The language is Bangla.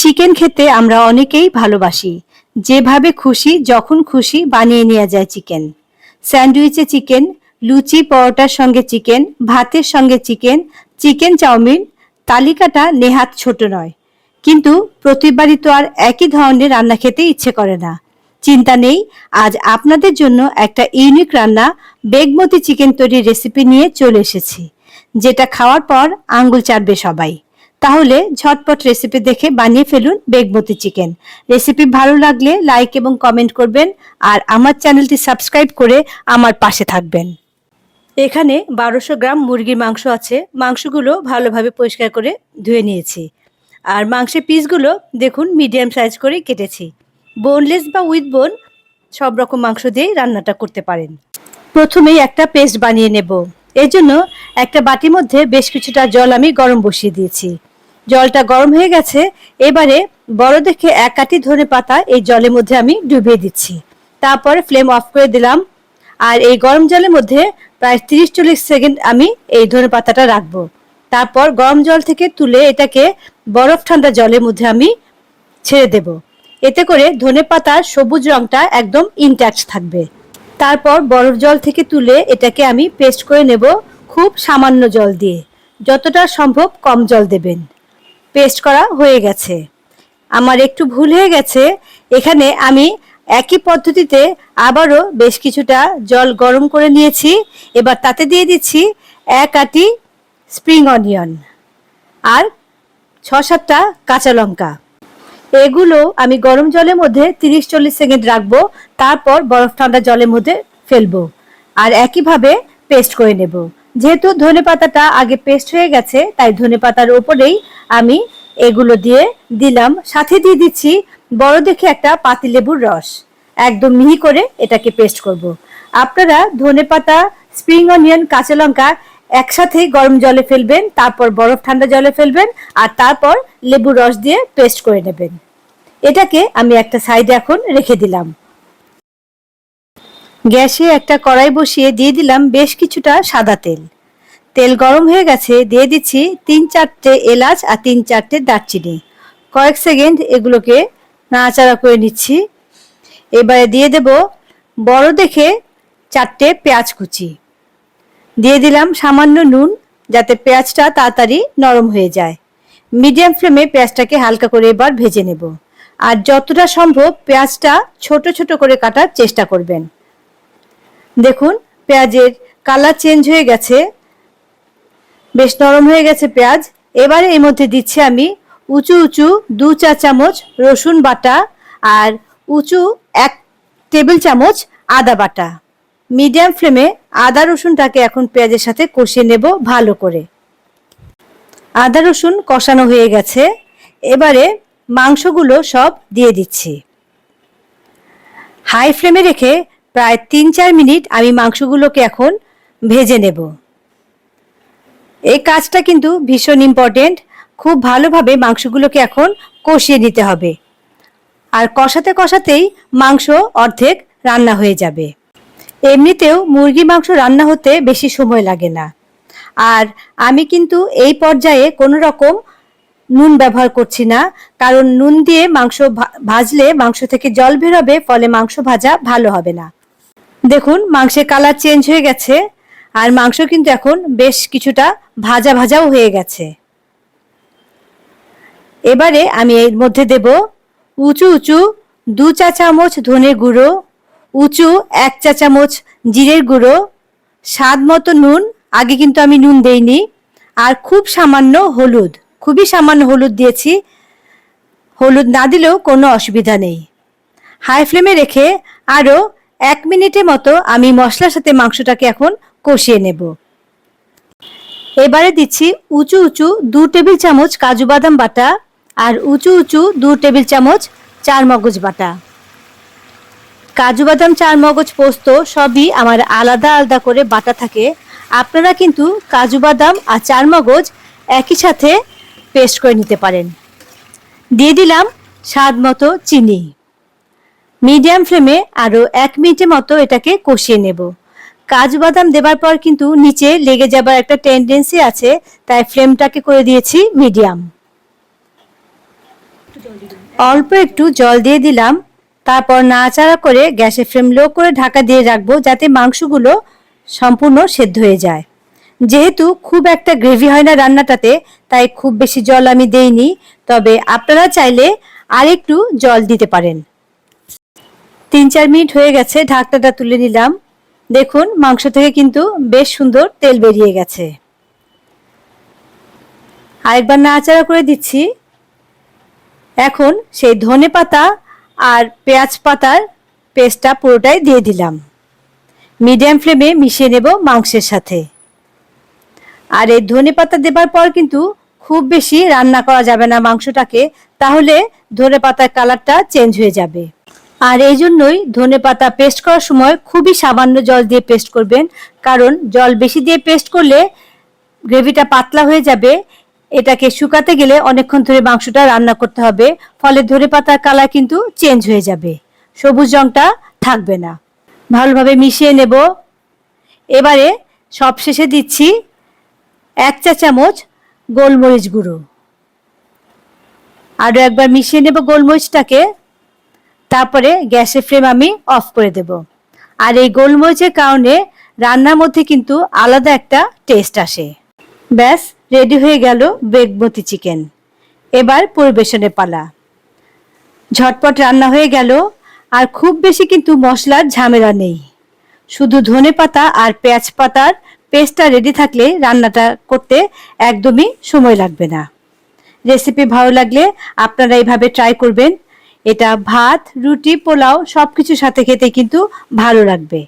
চিকেন খেতে আমরা অনেকেই ভালোবাসি। যেভাবে খুশি, যখন খুশি বানিয়ে নেওয়া যায় চিকেন। স্যান্ডউইচে চিকেন, লুচি, পরোটার সঙ্গে চিকেন, ভাতের সঙ্গে চিকেন চিকেন চাউমিন, তালিকাটা নেহাত ছোট নয়। কিন্তু প্রতিবারই তো আর একই ধরনের রান্না খেতে ইচ্ছে করে না। চিন্তা নেই, আজ আপনাদের জন্য একটা ইউনিক রান্না বেগমতি চিকেন তৈরির রেসিপি নিয়ে চলে এসেছি, যেটা খাওয়ার পর আঙ্গুল চাটবে সবাই। তাহলে ঝটপট রেসিপি দেখে বানিয়ে ফেলুন বেগমতি চিকেন রেসিপি ভালো লাগলে লাইক এবং কমেন্ট করবেন আর আমার চ্যানেলটি সাবস্ক্রাইব করে আমার পাশে থাকবেন। এখানে বারোশো গ্রাম মুরগির মাংস আছে। মাংসগুলো ভালোভাবে পরিষ্কার করে ধুয়ে নিয়েছি। আর মাংসের পিসগুলো দেখুন মিডিয়াম সাইজ করে কেটেছি। বোনলেস বা উইথ বোন সব রকম মাংস দিয়েই রান্নাটা করতে পারেন। প্রথমেই একটা পেস্ট বানিয়ে নেব। এর জন্য একটা বাটির মধ্যে বেশ কিছুটা জল আমি গরম বসিয়ে দিয়েছি। জলটা গরম হয়ে গেছে, এবারে বড় দেখে এক কাঠি ধনে পাতা এই জলের মধ্যে আমি ডুবিয়ে দিচ্ছি। তারপরে ফ্লেম অফ করে দিলাম। আর এই গরম জলের মধ্যে প্রায় তিরিশ চল্লিশ সেকেন্ড আমি এই ধনে পাতাটা রাখব। তারপর গরম জল থেকে তুলে এটাকে বরফ ঠান্ডা জলের মধ্যে আমি ছেড়ে দেব। এতে করে ধনে পাতার সবুজ রংটা একদম ইনট্যাক্ট থাকবে। তারপর বরফ জল থেকে তুলে এটাকে আমি পেস্ট করে নেব খুব সামান্য জল দিয়ে। যতটা সম্ভব কম জল দেবেন। পেস্ট করা হয়ে গেছে। আমার একটু ভুল হয়ে গেছে। এখানে আমি একই পদ্ধতিতে আবারও বেশ কিছুটা জল গরম করে নিয়েছি। এবার তাতে দিয়ে দিচ্ছি এক আটি স্প্রিং অনিয়ন আর ছ সাতটা কাঁচা লঙ্কা। এগুলো আমি গরম জলের মধ্যে তিরিশ চল্লিশ সেকেন্ড রাখব, তারপর বরফ ঠান্ডা জলের মধ্যে ফেলব আর একইভাবে পেস্ট করে নেব। যেহেতু ধনে পাতাটা আগে পেস্ট হয়ে গেছে, তাই ধনে পাতার ওপরেই আমি এগুলো দিয়ে দিলাম। সাথে দিয়ে দিচ্ছি বড় দেখে একটা পাতিলেবুর রস। একদম মিহি করে এটাকে পেস্ট করব। আপনারা ধনে পাতা স্প্রিং অনিয়ন কাঁচা লঙ্কা একসাথেই গরম জলে ফেলবেন, তারপর বরফ ঠান্ডা জলে ফেলবেন, আর তারপর লেবুর রস দিয়ে পেস্ট করে নেবেন। এটাকে আমি একটা সাইডে এখন রেখে দিলাম। গ্যাসে একটা কড়াই বসিয়ে দিয়ে দিলাম বেশ কিছুটা সাদা তেল। তেল গরম হয়ে গেছে, দিয়ে দিচ্ছি তিন চারটে এলাচ আর তিন চারটে দারচিনি। কয়েক সেকেন্ড এগুলোকে নাড়াচাড়া করে নিচ্ছি। এবারে দিয়ে দেব বড় দেখে চারটে পেঁয়াজ কুচি। দিয়ে দিলাম সামান্য নুন যাতে পেঁয়াজটা তাড়াতাড়ি নরম হয়ে যায়। মিডিয়াম ফ্লেমে পেঁয়াজটাকে হালকা করে এবার ভেজে নেব। আর যতটা সম্ভব পেঁয়াজটা ছোট ছোট করে কাটার চেষ্টা করবেন। দেখুন, পেঁয়াজের কালার চেঞ্জ হয়ে গেছে। বেশ নরম হয়ে গেছে পেঁয়াজ। এবারে এর মধ্যে দিচ্ছি আমি উঁচু উঁচু দু চা চামচ রসুন বাটা আর উঁচু এক টেবিল চামচ আদা বাটা। মিডিয়াম ফ্লেমে আদা রসুনটাকে এখন পেঁয়াজের সাথে কষিয়ে নেব ভালো করে। আদা রসুন কষানো হয়ে গেছে। এবারে মাংসগুলো সব দিয়ে দিচ্ছি। হাই ফ্লেমে রেখে প্রায় তিন চার মিনিট আমি মাংসগুলোকে এখন ভেজে নেব। এই কাজটা কিন্তু ভীষণ ইম্পর্টেন্ট খুব ভালোভাবে মাংসগুলোকে এখন কষিয়ে নিতে হবে। আর কষাতে কষাতেই মাংস অর্ধেক রান্না হয়ে যাবে। এমনিতেও মুরগি মাংস রান্না হতে বেশি সময় লাগে না। আর আমি কিন্তু এই পর্যায়ে কোনো রকম নুন ব্যবহার করছি না, কারণ নুন দিয়ে মাংস ভাজলে মাংস থেকে জল বেরোবে, ফলে মাংস ভাজা ভালো হবে না। দেখুন, মাংসের কালার চেঞ্জ হয়ে গেছে, আর মাংস কিন্তু এখন বেশ কিছুটা ভাজা ভাজাও হয়ে গেছে। এবারে আমি এর মধ্যে দেব উঁচু উঁচু দু চা চামচ ধনে গুঁড়ো, উঁচু এক চা চামচ জিরের গুঁড়ো, স্বাদ মতো নুন, আগে কিন্তু আমি নুন দেইনি, আর খুব সামান্য হলুদ, খুবই সামান্য হলুদ দিয়েছি। হলুদ না দিলেও কোনো অসুবিধা নেই। হাই ফ্লেমে রেখে আরও এক মিনিটের মতো আমি মশলার সাথে মাংসটাকে এখন কষিয়ে নেব। এবারে দিচ্ছি উঁচু উঁচু দু টেবিল চামচ কাজু বাদাম বাটা আর উঁচু উঁচু দু টেবিল চামচ চার মগজ বাটা। কাজু বাদাম চার মগজ পোস্ত সবই আমার আলাদা আলাদা করে বাটা থাকে। আপনারা কিন্তু কাজু বাদাম আর চার মগজ একই সাথে পেস্ট করে নিতে পারেন। দিয়ে দিলাম স্বাদ মতো চিনি। মিডিয়াম ফ্লেমে আরও এক মিনিটের মতো এটাকে কষিয়ে নেব। কাজু বাদাম দেবার পর কিন্তু নিচে লেগে যাবার একটা টেন্ডেন্সি আছে, তাই ফ্লেমটাকে করে দিয়েছি মিডিয়াম। অল্প একটু জল দিয়ে দিলাম, তারপর নাড়াচাড়া করে গ্যাসের ফ্লেম লো করে ঢাকা দিয়ে রাখব যাতে মাংসগুলো সম্পূর্ণ সেদ্ধ হয়ে যায়। যেহেতু খুব একটা গ্রেভি হয় না রান্নাটাতে, তাই খুব বেশি জল আমি দেইনি, তবে আপনারা চাইলে আরেকটু জল দিতে পারেন। তিন চার মিনিট হয়ে গেছে, ঢাকনাটা তুলে নিলাম। দেখুন, মাংস থেকে কিন্তু বেশ সুন্দর তেল বেরিয়ে গেছে। আরেকবার নাড়াচাড়া করে দিচ্ছি। এখন সেই ধনে পাতা আর পেঁয়াজ পাতার পেস্টটা পুরোটাই দিয়ে দিলাম। মিডিয়াম ফ্লেমে মিশিয়ে নেব মাংসের সাথে। আর এই ধনে পাতা দেবার পর কিন্তু খুব বেশি রান্না করা যাবে না মাংসটাকে, তাহলে ধনে পাতার কালারটা চেঞ্জ হয়ে যাবে। আর এই জন্যই ধনে পাতা পেস্ট করার সময় খুবই সামান্য জল দিয়ে পেস্ট করবেন। কারণ জল বেশি দিয়ে পেস্ট করলে গ্রেভিটা পাতলা হয়ে যাবে। এটাকে শুকাতে গেলে অনেকক্ষণ ধরে মাংসটা রান্না করতে হবে। ফলে ধনে পাতার কালার কিন্তু চেঞ্জ হয়ে যাবে। সবুজ রংটা থাকবে না। ভালোভাবে মিশিয়ে নেব। এবারে সবশেষে দিচ্ছি এক চা চামচ গোলমরিচ গুঁড়ো। আরও একবার মিশিয়ে নেব গোলমরিচটাকে। তারপরে গ্যাসের ফ্লেম আমি অফ করে দেব। আর এই গোলমরিচের কারণে রান্নার মধ্যে কিন্তু আলাদা একটা টেস্ট আসে। ব্যাস, রেডি হয়ে গেল বেগমতি চিকেন। এবার পরিবেশনের পালা। ঝটপট রান্না হয়ে গেল, আর খুব বেশি কিন্তু মশলার ঝামেলা নেই। শুধু ধনে পাতা আর পেঁয়াজ পাতার পেস্টটা রেডি থাকলে রান্নাটা করতে একদমই সময় লাগবে না। রেসিপি ভালো লাগলে আপনারা এইভাবে ট্রাই করবেন। এটা ভাত রুটি পোলাও সবকিছুর সাথে খেতে কিন্তু ভালো লাগবে।